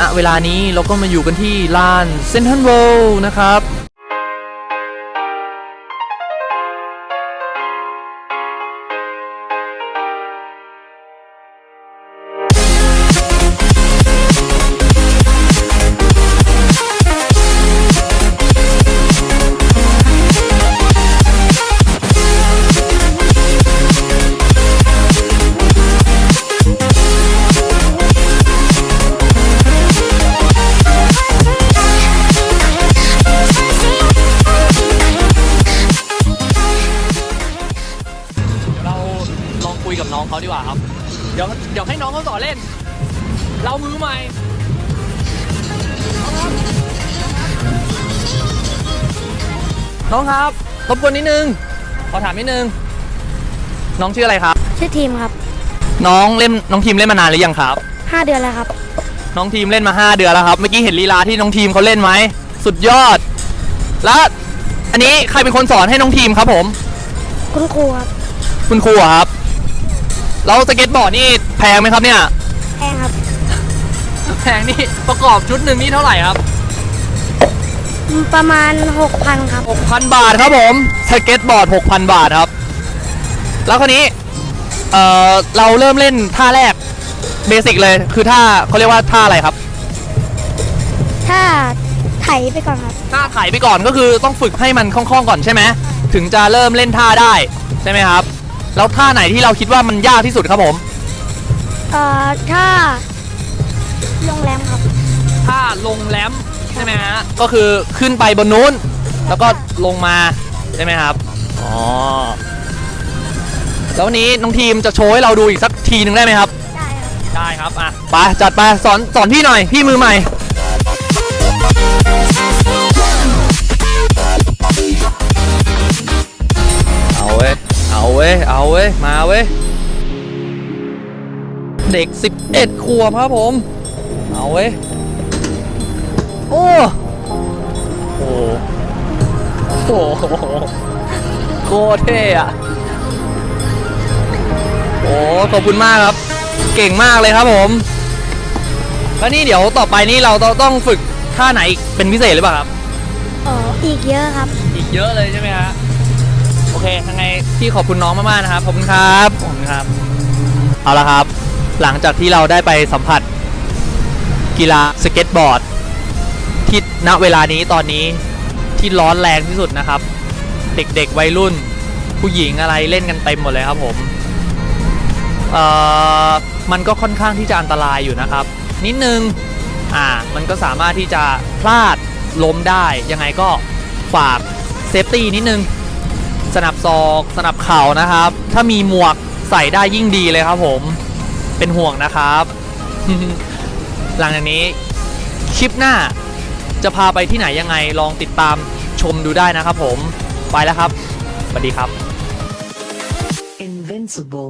ณเวลานี้เราก็มาอยู่กันที่ลานเซนทรัลเวิลด์นะครับ คุยกับน้องเขาดีกว่าครับ เดี๋ยวเดี๋ยวให้น้องเขาสอนเล่น เรามือใหม่น้องครับรบกวนนิดนึง ขอถามนิดนึง น้องชื่ออะไรครับ ชื่อทีมครับ น้องเล่นน้องทีมเล่นมานานหรือยังครับ 5 เดือนแล้วครับ น้องทีมเล่นมา 5 เดือนแล้วครับ เมื่อกี้เห็นลีลาที่น้องทีมเขาเล่นไหม สุดยอด แล้วอันนี้ใครเป็นคนสอนให้น้องทีมครับผม คุณครูครับ คุณครูเหรอครับ แล้วสเก็ตบอร์ดนี่แพงไหมครับเนี่ย แพงครับแพงนี่ประกอบชุดหนึ่งนี่เท่าไหร่ครับ ประมาณ 6,000 ครับ 6,000 บาทครับผมสเก็ตบอร์ด 6,000 บาทครับ แล้วคราวนี้เอ่อเราเริ่มเล่นท่าแรกเบสิกเลย คือท่าเขาเรียกว่าท่าอะไรครับ ถ้าไถไปก่อนครับ ท่าไถ่ายไปก่อนก็คือต้องฝึกให้มันคล่องๆก่อนใช่ไหมถึงจะเริ่มเล่นท่าได้ใช่ไหมครับ แล้วท่าไหนที่เราคิดว่ามันยากที่สุดครับผมเอ่อถ้าโรงแรมครับ ท่าลงแรมป์ใช่ไหมฮะก็คือขึ้นไปบนนู้น แล้วก็ลงมาใช่ไหมครับอ๋อแล้ววันนี้น้องทีมจะโชว์ให้เราดูอีกสักทีหนึ่งได้ไหมครับ ได้ครับ ได้ครับอะไปจัดไปสอนสอนพี่หน่อยพี่มือใหม่ เว้ยเอาเว้ย มาเว้ย เด็ก 11 ขวบครับผม เอาเว้ย โอ้โหโอ้โหโคตรเท่อะโอ้ขอบคุณมากครับ เก่งมากเลยครับผมแล้วนี่เดี๋ยวต่อไปนี่เราต้องต้องฝึกท่าไหนอีกเป็นพิเศษหรือเปล่าครับเอ่ออีกเยอะครับ อีกเยอะเลยใช่ไหมฮะ โอเคยังไงพี่ขอบคุณน้องมากๆนะครับขอบคุณครับขอบคุณครับ เอาละครับ หลังจากที่เราได้ไปสัมผัสกีฬาสเก็ตบอร์ดที่ณเวลานี้ตอนนี้ที่ร้อนแรงที่สุดนะครับ เด็กๆวัยรุ่น ผู้หญิงอะไรเล่นกันเต็มหมดเลยครับผมเอ่อมันก็ค่อนข้างที่จะอันตรายอยู่นะครับ นิดนึงอ่ามันก็สามารถที่จะพลาดล้มได้ ยังไงก็ฝากเซฟตี้นิดนึง สนับศอกสนับเข่านะครับ ถ้ามีหมวกใส่ได้ยิ่งดีเลยครับผมเป็นห่วงนะครับ หลังจากนี้คลิปหน้าจะพาไปที่ไหนยังไงลองติดตามชมดูได้นะครับผมไปแล้วครับสวัสดีครับ Invincible.